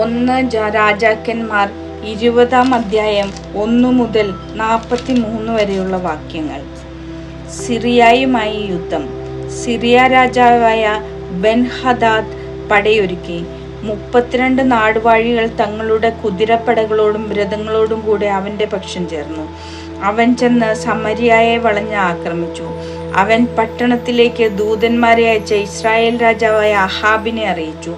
ഒന്ന് രാജാക്കന്മാർ ഇരുപതാം അധ്യായം ഒന്നു മുതൽ നാൽപ്പത്തി മൂന്ന് വരെയുള്ള വാക്യങ്ങൾ. സിറിയായുമായി യുദ്ധം. സിറിയ രാജാവായ ബെൻഹദാദ് പടയൊരുക്കി. മുപ്പത്തിരണ്ട് നാടുവാഴികൾ തങ്ങളുടെ കുതിരപ്പടകളോടും രഥങ്ങളോടും കൂടെ അവന്റെ പക്ഷം ചേർന്നു. അവൻ ചെന്ന് സമരിയായെ വളഞ്ഞ് ആക്രമിച്ചു. അവൻ പട്ടണത്തിലേക്ക് ദൂതന്മാരെ അയച്ച ഇസ്രായേൽ രാജാവായ അഹാബിനെ അറിയിച്ചു.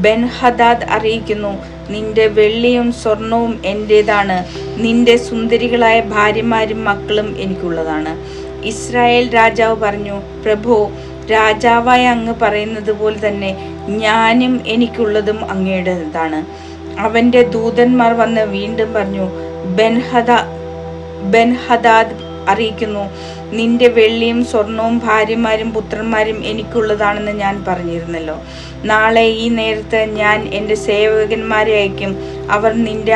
ബെൻ ഹദാദ് അറിയിക്കുന്നു നിന്റെ വെള്ളിയും സ്വർണവും എന്റേതാണ് നിന്റെ സുന്ദരികളായ ഭാര്യമാരും മക്കളും എനിക്കുള്ളതാണ്. ഇസ്രായേൽ രാജാവ് പറഞ്ഞു പ്രഭു രാജാവായ അങ്ങ് പറയുന്നത് പോലെ തന്നെ ഞാനും എനിക്കുള്ളതും അങ്ങയുടേതാണ് അവന്റെ ദൂതന്മാർ വന്ന് വീണ്ടും പറഞ്ഞു ബെൻഹദ ബെൻ ഹദാദ് അറിയിക്കുന്നു നിന്റെ വെള്ളിയും സ്വർണവും ഭാര്യമാരും പുത്രന്മാരും എനിക്കുള്ളതാണെന്ന് ഞാൻ പറഞ്ഞിരുന്നല്ലോ. നാളെ ഈ നേരത്ത് ഞാൻ എന്റെ സേവകന്മാരെ അയക്കും. അവർ നിന്റെ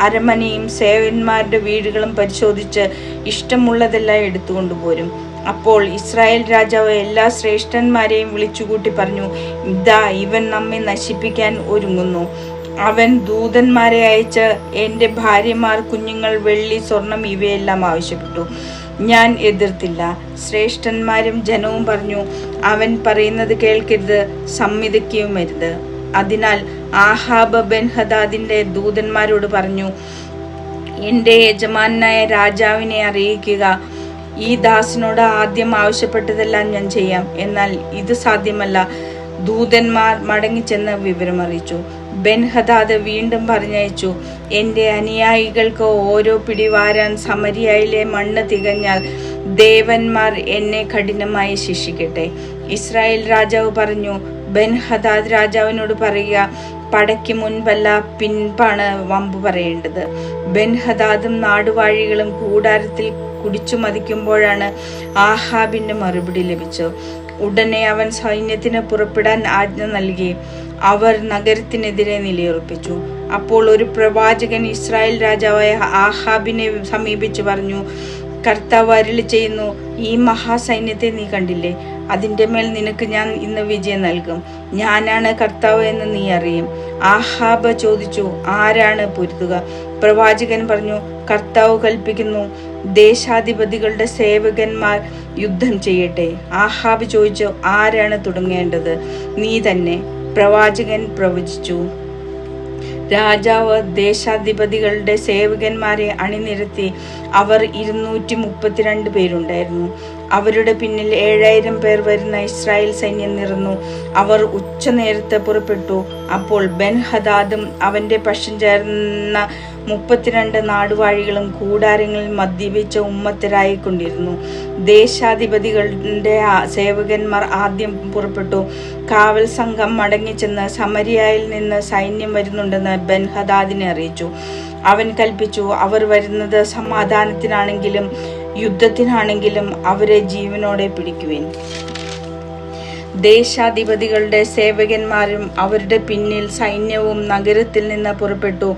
അരമനയും സേവകന്മാരുടെ വീടുകളും പരിശോധിച്ച് ഇഷ്ടമുള്ളതെല്ലാം എടുത്തുകൊണ്ടുപോരും. അപ്പോൾ ഇസ്രായേൽ രാജാവ് എല്ലാ ശ്രേഷ്ഠന്മാരെയും വിളിച്ചുകൂട്ടി പറഞ്ഞു ഇതാ ഇവൻ നമ്മെ നശിപ്പിക്കാൻ ഒരുങ്ങുന്നു. അവൻ ദൂതന്മാരെ അയച്ച് എന്റെ ഭാര്യമാർ കുഞ്ഞുങ്ങൾ വെള്ളി സ്വർണം ഇവയെല്ലാം ആവശ്യപ്പെട്ടു. ഞാൻ എതിർത്തില്ല. ശ്രേഷ്ഠന്മാരും ജനവും പറഞ്ഞു അവൻ പറയുന്നത് കേൾക്കരുത് സമ്മതിക്കുകയുമരുത് അതിനാൽ ആഹാബ് ബെൻ ഹദാദിന്റെ ദൂതന്മാരോട് പറഞ്ഞു എന്റെ യജമാനായ രാജാവിനെ അറിയിക്കുക. ഈ ദാസിനോട് ആദ്യം ആവശ്യപ്പെട്ടതെല്ലാം ഞാൻ ചെയ്യാം. എന്നാൽ ഇത് സാധ്യമല്ല. ദൂതന്മാർ മടങ്ങിച്ചെന്ന് വിവരമറിയിച്ചു. ബെൻ ഹദാദ് വീണ്ടും പറഞ്ഞയച്ചു എന്റെ അനുയായികൾക്ക് ഓരോ പിടിവാരാൻ സമരിയയിലെ മണ്ണ് തികഞ്ഞാൽ ദേവന്മാർ എന്നെ കഠിനമായി ശിക്ഷിക്കട്ടെ. ഇസ്രായേൽ രാജാവ് പറഞ്ഞു ബെൻഹദാദ് രാജാവിനോട് പറയുക പടയ്ക്ക് മുൻപല്ല പിൻപാണ് വമ്പ് പറയേണ്ടത്. ബെൻഹദാദും നാടുവാഴികളും കൂടാരത്തിൽ കുടിച്ചു മതിക്കുമ്പോഴാണ് ആഹാബിന്റെ മറുപടി ലഭിച്ചു ഉടനെ അവൻ സൈന്യത്തിന് പുറപ്പെടാൻ ആജ്ഞ നൽകി. അവർ നഗരത്തിനെതിരെ നിലയുറപ്പിച്ചു. അപ്പോൾ ഒരു പ്രവാചകൻ ഇസ്രായേൽ രാജാവായ ആഹാബിനെ സമീപിച്ച് പറഞ്ഞു കർത്താവ് അരുളി ചെയ്യുന്നു ഈ മഹാസൈന്യത്തെ നീ കണ്ടില്ലേ? അതിന്റെ മേൽ നിനക്ക് ഞാൻ ഇന്ന് വിജയം നൽകും. ഞാനാണ് കർത്താവ് എന്ന് നീ അറിയും. ആഹാബ് ചോദിച്ചു ആരാണ് പൊരുതുക? പ്രവാചകൻ പറഞ്ഞു കർത്താവ് കൽപ്പിക്കുന്നു ദേശാധിപതികളുടെ സേവകന്മാർ യുദ്ധം ചെയ്യട്ടെ. ആഹാബ് ചോദിച്ചു ആരാണ് തുടങ്ങേണ്ടത്? നീ തന്നെ. പ്രവാചകൻ പ്രവചിച്ചു രാജാവ് ദേശാധിപതികളുടെ സേവകന്മാരെ അണിനിരത്തി. അവർ ഇരുന്നൂറ്റി മുപ്പത്തിരണ്ട് പേരുണ്ടായിരുന്നു. അവരുടെ പിന്നിൽ ഏഴായിരം പേർ വരുന്ന ഇസ്രായേൽ സൈന്യം നിറന്നു അവർ ഉച്ചനേരത്ത് പുറപ്പെട്ടു. അപ്പോൾ ബെൻ ഹദാദും അവന്റെ പക്ഷം ചേർന്ന മുപ്പത്തിരണ്ട് നാടുവാഴികളും കൂടാരങ്ങളിൽ മദ്യപിച്ച ഉമ്മത്തരായിക്കൊണ്ടിരുന്നു. ദേശാധിപതികളുടെ സേവകന്മാർ ആദ്യം പുറപ്പെട്ടു. കാവൽ സംഘം മടങ്ങിച്ചെന്ന് സമരിയായിൽ നിന്ന് സൈന്യം വരുന്നുണ്ടെന്ന് ബെൻ ഹദാദിനെ അറിയിച്ചു. അവൻ കൽപ്പിച്ചു അവർ വരുന്നത് സമാധാനത്തിനാണെങ്കിലും യുദ്ധത്തിനാണെങ്കിലും അവരെ ജീവനോടെ പിടിക്കുവിൻ. ദേശാധിപതികളുടെ സേവകന്മാരും അവരുടെ പിന്നിൽ സൈന്യവും നഗരത്തിൽ നിന്ന് പുറപ്പെട്ടു.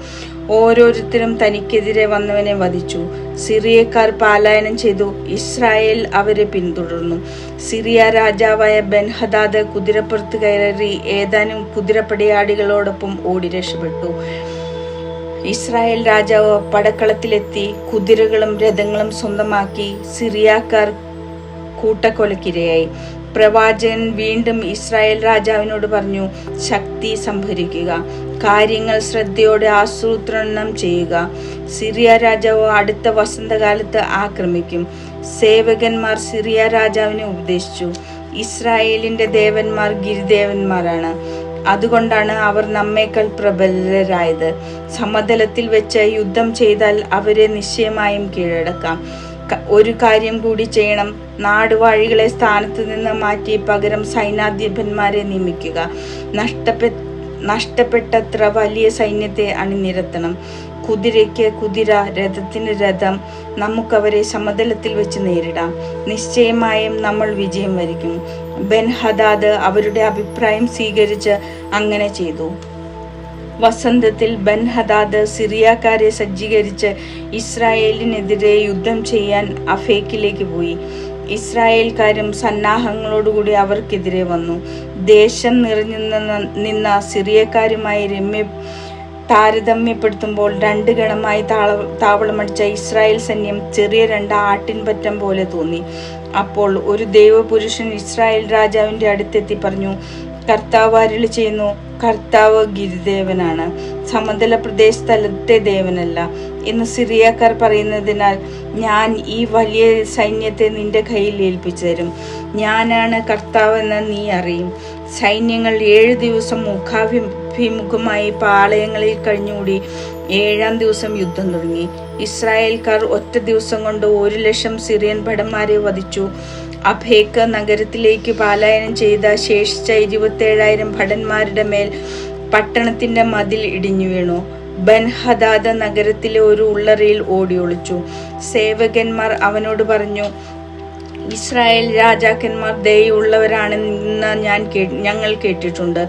ഓരോരുത്തരും തനിക്കെതിരെ വന്നവനെ വധിച്ചു. സിറിയക്കാർ പാലായനം ചെയ്തു. ഇസ്രായേൽ അവരെ പിന്തുടർന്നു. സിറിയ രാജാവായ ബെൻഹദാദ് കുതിരപ്പുറത്ത് കയറി ഏതാനും കുതിരപ്പടയാളികളോടൊപ്പം ഓടി രക്ഷപ്പെട്ടു. ഇസ്രായേൽ രാജാവ് പടക്കളത്തിലെത്തി കുതിരകളും രഥങ്ങളും സ്വന്തമാക്കി സിറിയാക്കാർ കൂട്ടക്കൊലക്കിരയായി. പ്രവാചകൻ വീണ്ടും ഇസ്രായേൽ രാജാവിനോട് പറഞ്ഞു ശക്തി സംഭരിക്കുക കാര്യങ്ങൾ ശ്രദ്ധയോടെ ആസൂത്രണം ചെയ്യുക. സിറിയ രാജാവ് അടുത്ത വസന്തകാലത്ത് ആക്രമിക്കും. സേവകന്മാർ സിറിയ രാജാവിനെ ഉപദേശിച്ചു. ഇസ്രായേലിന്റെ ദേവന്മാർ ഗിരിദേവന്മാരാണ്. അതുകൊണ്ടാണ് അവർ നമ്മേക്കാൾ പ്രബലരായത്. സമതലത്തിൽ വെച്ച് യുദ്ധം ചെയ്താൽ അവരെ നിശ്ചയമായും കീഴടക്കാം. ഒരു കാര്യം കൂടി ചെയ്യണം. നാടുവാഴികളെ സ്ഥാനത്ത് നിന്ന് മാറ്റി പകരം സൈനാധിപന്മാരെ നിയമിക്കുക. നഷ്ടപ്പെ നഷ്ടപ്പെട്ടത്ര വലിയ സൈന്യത്തെ അണിനിരത്തണം. കുതിരയ്ക്ക് കുതിര രഥത്തിന് രഥം നമുക്കവരെ സമതലത്തിൽ വെച്ച് നേരിടാം. നിശ്ചയമായും നമ്മൾ വിജയം വരിക്കും. ബെൻ ഹദാദ് അവരുടെ അഭിപ്രായം സ്വീകരിച്ച് അങ്ങനെ ചെയ്തു. വസന്തത്തിൽ ബൻ ഹദാദ് സിറിയക്കാരെ സജ്ജീകരിച്ച് ഇസ്രായേലിനെതിരെ യുദ്ധം ചെയ്യാൻ അഫേക്കിലേക്ക് പോയി. ഇസ്രായേൽക്കാരും സന്നാഹങ്ങളോടുകൂടി അവർക്കെതിരെ വന്നു. ദേശം നിറഞ്ഞു നിന്ന സിറിയക്കാരുമായി രമ്യ താരതമ്യപ്പെടുത്തുമ്പോൾ രണ്ട് ഗണമായി താള താവളമടിച്ച ഇസ്രായേൽ സൈന്യം ചെറിയ രണ്ട് ആട്ടിൻപറ്റം പോലെ തോന്നി. അപ്പോൾ ഒരു ദൈവപുരുഷൻ ഇസ്രായേൽ രാജാവിന്റെ അടുത്തെത്തി പറഞ്ഞു കർത്താവ് അരുളി ചെയ്യുന്നു കർത്താവ് ഗിരിദേവനാണ്. സമതല പ്രദേശ സ്ഥലത്തെ ദേവനല്ല എന്ന് സിറിയക്കാർ പറയുന്നതിനാൽ ഞാൻ ഈ വലിയ സൈന്യത്തെ നിന്റെ കയ്യിൽ ഏൽപ്പിച്ചു തരും. ഞാനാണ് കർത്താവെന്ന് നീ അറിയും. സൈന്യങ്ങൾ ഏഴ് ദിവസം മുഖാഭിമുഖമായി പാളയങ്ങളിൽ കഴിഞ്ഞുകൂടി ഏഴാം ദിവസം യുദ്ധം തുടങ്ങി. ഇസ്രായേൽക്കാർ ഒറ്റ ദിവസം കൊണ്ട് ഒരു ലക്ഷം സിറിയൻ ഭടന്മാരെ വധിച്ചു. അഭേക്ക് നഗരത്തിലേക്ക് പാലായനം ചെയ്ത ശേഷിച്ച ഇരുപത്തേഴായിരം ഭടന്മാരുടെ മേൽ പട്ടണത്തിന്റെ മതിൽ ഇടിഞ്ഞു വീണു. ബൻഹദാദ നഗരത്തിലെ ഒരു ഉള്ളറയിൽ ഓടിയൊളിച്ചു സേവകന്മാർ അവനോട് പറഞ്ഞു ഇസ്രായേൽ രാജാക്കന്മാർ ദയുള്ളവരാണെന്ന് ഞാൻ ഞങ്ങൾ കേട്ടിട്ടുണ്ട്.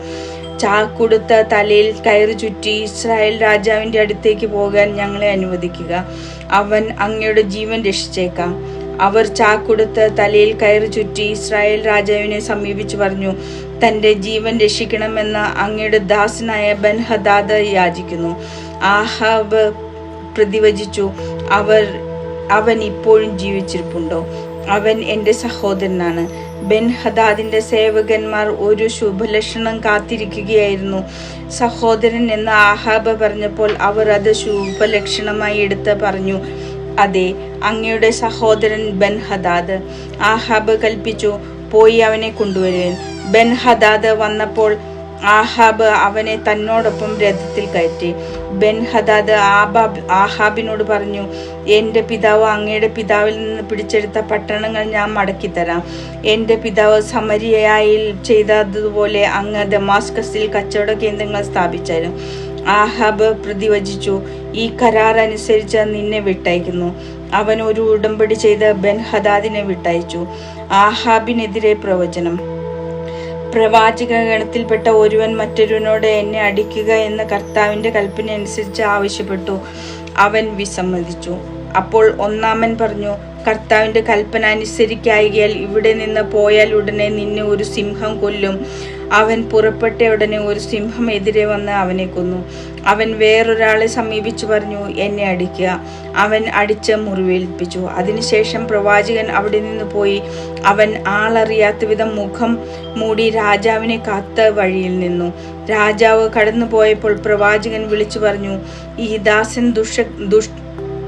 ചാക്കുടുത്ത തലയിൽ കയറി ചുറ്റി ഇസ്രായേൽ രാജാവിന്റെ അടുത്തേക്ക് പോകാൻ ഞങ്ങളെ അനുവദിക്കുക. അവൻ അങ്ങയുടെ ജീവൻ രക്ഷിച്ചേക്കാം. അവർ ചാക്കുടുത്ത് തലയിൽ കയറി ചുറ്റി ഇസ്രായേൽ രാജാവിനെ സമീപിച്ചു പറഞ്ഞു തന്റെ ജീവൻ രക്ഷിക്കണമെന്ന് അങ്ങയുടെ ദാസനായ ബൻ ഹദാദ് യാചിക്കുന്നു. ആഹാബ് പ്രതിവചിച്ചു അവർ അവൻ ഇപ്പോഴും ജീവിച്ചിരിപ്പുണ്ടോ? അവൻ എന്റെ സഹോദരനാണ്. ബെൻ ഹദാദിന്റെ സേവകന്മാർ ഒരു ശുഭലക്ഷണം കാത്തിരിക്കുകയായിരുന്നു. സഹോദരൻ എന്ന് ആഹാബ പറഞ്ഞപ്പോൾ അവർ അത് ശുഭലക്ഷണമായി എടുത്ത് പറഞ്ഞു. അതെ അങ്ങയുടെ സഹോദരൻ ബെൻഹദാദ്. ആഹാബ് കൽപ്പിച്ചു പോയി അവനെ കൊണ്ടുവരുവൻ. ബെൻഹദാദ് വന്നപ്പോൾ ആഹാബ് അവനെ തന്നോടൊപ്പം രഥത്തിൽ കയറ്റി. ബെൻഹദാദ് ആബാബ് ആഹാബിനോട് പറഞ്ഞു എന്റെ പിതാവ് അങ്ങയുടെ പിതാവിൽ നിന്ന് പിടിച്ചെടുത്ത പട്ടണങ്ങൾ ഞാൻ മടക്കിത്തരാം. എന്റെ പിതാവ് സമരിയായി ചെയ്തതുപോലെ അങ്ങ് ദമാസ്കസിൽ കച്ചവട കേന്ദ്രങ്ങൾ സ്ഥാപിച്ചാലും ആഹാബ് പ്രതിവചിച്ചു ഈ കരാർ അനുസരിച്ച് നിന്നെ വിട്ടയക്കുന്നു. അവൻ ഒരു ഉടമ്പടി ചെയ്ത് ബെൻ ഹദാദിനെ വിട്ടയച്ചു. ആഹാബിനെതിരെ പ്രവചനം. പ്രവാചക ഗണത്തിൽപ്പെട്ട ഒരുവൻ മറ്റൊരുവനോട് എന്നെ അടിക്കുക എന്ന കർത്താവിന്റെ കൽപ്പന അനുസരിച്ച് ആവശ്യപ്പെട്ടു. അവൻ വിസമ്മതിച്ചു. അപ്പോൾ ഒന്നാമൻ പറഞ്ഞു കർത്താവിന്റെ കൽപ്പന അനുസരിക്കായികയാൽ ഇവിടെ നിന്ന് പോയാൽ ഉടനെ നിന്നെ ഒരു സിംഹം കൊല്ലും. അവൻ പുറപ്പെട്ട ഉടനെ ഒരു സിംഹം എതിരെ വന്ന് അവനെ കൊന്നു. അവൻ വേറൊരാളെ സമീപിച്ചു പറഞ്ഞു എന്നെ അടിക്കുക. അവൻ അടിച്ച് മുറിവേൽപ്പിച്ചു. അതിനുശേഷം പ്രവാചകൻ അവിടെ നിന്ന് പോയി അവൻ ആളറിയാത്ത വിധം മുഖം മൂടി രാജാവിനെ കാത്ത വഴിയിൽ നിന്നു. രാജാവ് കടന്നു പോയപ്പോൾ പ്രവാചകൻ വിളിച്ചു പറഞ്ഞു ഈ ദാസൻ ദുഷ ദുഷ്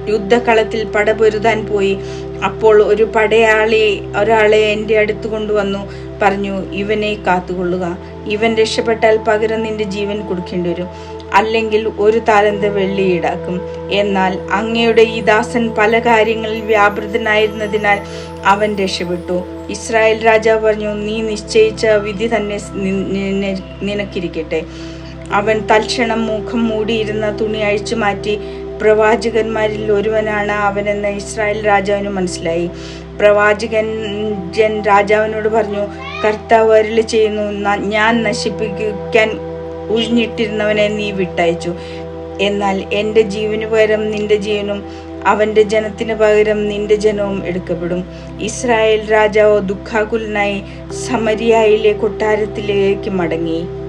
യുദ്ധകളത്തിൽ പടപൊരുതാൻ പോയി. അപ്പോൾ ഒരു പടയാളി ഒരാളെ എന്റെ അടുത്ത് കൊണ്ടുവന്നു. പറഞ്ഞു ഇവനെ കാത്തുകൊള്ളുക. ഇവൻ രക്ഷപ്പെട്ടാൽ പകരം നിന്റെ ജീവൻ കൊടുക്കേണ്ടി വരും അല്ലെങ്കിൽ ഒരു താലന്ത് വെള്ളി ഈടാക്കും എന്നാൽ അങ്ങയുടെ ഈ ദാസൻ പല കാര്യങ്ങളിൽ വ്യാപൃതനായിരുന്നതിനാൽ അവൻ രക്ഷപ്പെട്ടു. ഇസ്രായേൽ രാജാവ് പറഞ്ഞു നീ നിശ്ചയിച്ച വിധി തന്നെ നിനക്കിരിക്കട്ടെ. അവൻ തൽക്ഷണം മുഖം മൂടിയിരുന്ന തുണി അഴിച്ചു മാറ്റി പ്രവാചകന്മാരിൽ ഒരുവനാണ് അവനെന്ന് ഇസ്രായേൽ രാജാവിന് മനസ്സിലായി. പ്രവാചകൻ ജൻ രാജാവിനോട് പറഞ്ഞു കർത്താവ് അരുളി ചെയ്യുന്നു ഞാൻ നശിപ്പിക്കാൻ ഉഴിഞ്ഞിട്ടിരുന്നവനെ നീ വിട്ടയച്ചു. എന്നാൽ എന്റെ ജീവന് പകരം നിന്റെ ജീവനും അവന്റെ ജനത്തിന് പകരം നിന്റെ ജനവും എടുക്കപ്പെടും. ഇസ്രായേൽ രാജാവ് ദുഃഖാകുലനായി സമരിയായിലെ കൊട്ടാരത്തിലേക്ക് മടങ്ങി.